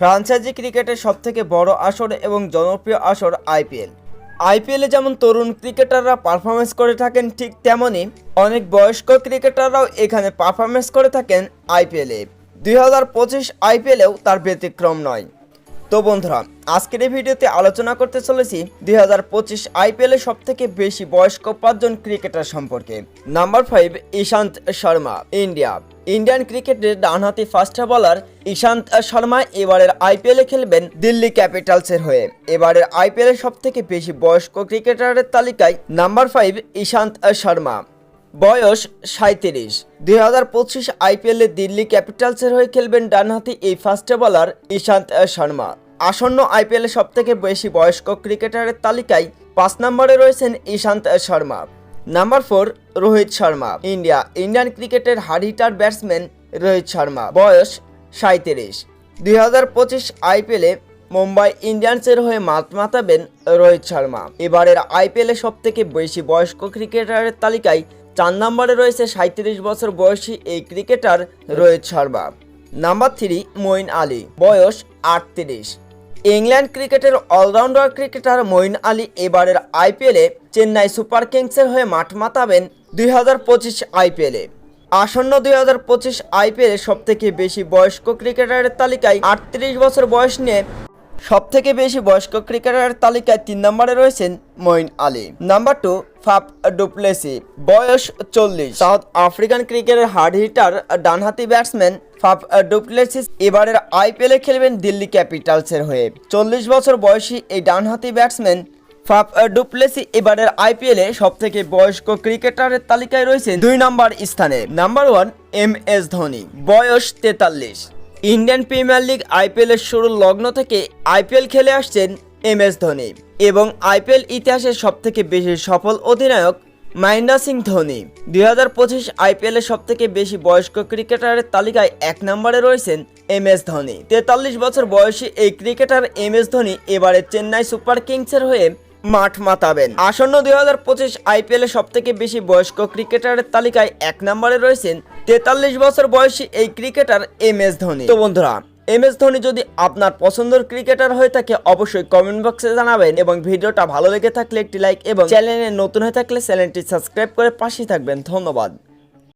Franchise ক্রিকেটের সবথেকে বড় আসর এবং জনপ্রিয় আসর আইপিএল। আইপিএলে যেমন তরুণ ক্রিকেটাররা পারফরমেন্স করে থাকেন ঠিক তেমনই অনেক বয়স্ক ক্রিকেটাররাও এখানে পারফরমেন্স করে থাকেন আইপিএলে। দুই হাজার পঁচিশ আইপিএলেও তার ব্যতিক্রম নয়। তো বন্ধুরা, আজকের এই ভিডিওতে আলোচনা করতে চলেছি দুই হাজার পঁচিশ আইপিএলের সব থেকে বেশি বয়স্ক পাঁচজন ক্রিকেটার সম্পর্কে। Number five, Ishant Sharma, India. Indian ক্রিকেটের ডানহাতি ফাস্ট বলার ঈশান্ত শর্মা এবারের আইপিএলে খেলবেন দিল্লি ক্যাপিটালসের হয়ে। এবারের আইপিএলের সব থেকে বেশি বয়স্ক ক্রিকেটারের তালিকায় নাম্বার ফাইভ, ঈশান্ত শর্মা। বয়স সাঁত্রিশ দুই হাজার পঁচিশ আইপিএলে দিল্লি ক্যাপিটালসের হয়ে খেলবেন ডানহাতি এই ফার্স্ট বলার ঈশান্ত শর্মা। আসন্ন আইপিএলে সব থেকে বেশি বয়স্ক ক্রিকেটারের তালিকায় পাঁচ নম্বরে রয়েছেন Ishant Sharma. Number four, Rohit Sharma. India, Indian ক্রিকেটের hard hitter batsman Rohit Sharma. বয়স সাঁত্রিশ দুই হাজার পঁচিশ আইপিএলে মুম্বাই ইন্ডিয়ান্সের হয়ে মাত মাতাবেন রোহিত শর্মা। এবারের আইপিএলে সব থেকে বেশি বয়স্ক ক্রিকেটারের তালিকায় চার নম্বরে রয়েছে সাঁত্রিশ বছর বয়সী এই cricketer Rohit Sharma. Number three Moeen Ali, বয়স আটত্রিশ। ইংল্যান্ড ক্রিকেটের অলরাউন্ডার ক্রিকেটার মঈন আলী এবারের আইপিএলে চেন্নাই সুপার কিংসের হয়ে মাঠ মাতাবেন দুই হাজার পঁচিশ আইপিএলে আসন্ন দুই হাজার পঁচিশ আইপিএলে সব থেকে বেশি বয়স্ক ক্রিকেটারের তালিকায় আটত্রিশ বছর বয়স নিয়ে সব থেকে বেশি বয়স্ক ক্রিকেটারের তালিকায় তিন নম্বরে রয়েছেন Moeen Ali. Number two Faf du Plessis, বয়স চল্লিশ। সাউথ আফ্রিকান ক্রিকেটের হার্ড হিটার, ডানহাতি ব্যাটসম্যান ফাপ ডুপ্লেসিস এবারের আইপিএলে খেলবেন দিল্লি ক্যাপিটালসের হয়ে। চল্লিশ বছর বয়সী এই ডানহাতি ব্যাটসম্যান ফাপ ডুপ্লেসি এবারের আইপিএলে সব থেকে বয়স্ক ক্রিকেটারের তালিকায় রয়েছে দুই নম্বর স্থানে। Number one, M S Dhoni, বয়স তেতাল্লিশ। ইন্ডিয়ান প্রিমিয়ার লিগ আইপিএল এর শুরুর লগ্ন থেকে আইপিএল খেলে আসছেন এম এস ধোনি এবং আইপিএল ইতিহাসের সব থেকে বেশি সফল অধিনায়ক মহেন্দ্র সিং ধোনি। দুই হাজার পঁচিশ আইপিএলের সব থেকে বেশি বয়স্ক ক্রিকেটারের তালিকায় এক নম্বরে রয়েছেন এম এস ধোনি। তেতাল্লিশ বছর বয়সী এই ক্রিকেটার এম এস ধোনি এবারে চেন্নাই সুপার কিংসের হয়ে মাঠ মাতাবেন। আসন্ন দুই হাজার পঁচিশ আইপিএল সব থেকে বেশি বয়স্ক ক্রিকেটারের তালিকায় এক নম্বরে রয়েছেন তেতাল্লিশ বছর বয়সী এই ক্রিকেটার এম এস ধোনি। তো বন্ধুরা, এম এস ধোনি যদি আপনার পছন্দের ক্রিকেটার হয়ে থাকে, অবশ্যই কমেন্ট বক্সে জানাবেন এবং ভিডিওটা ভালো লেগে থাকলে একটি লাইক এবং চ্যানেলে নতুন হয়ে থাকলে চ্যানেলটি সাবস্ক্রাইব করে পাশে থাকবেন। ধন্যবাদ।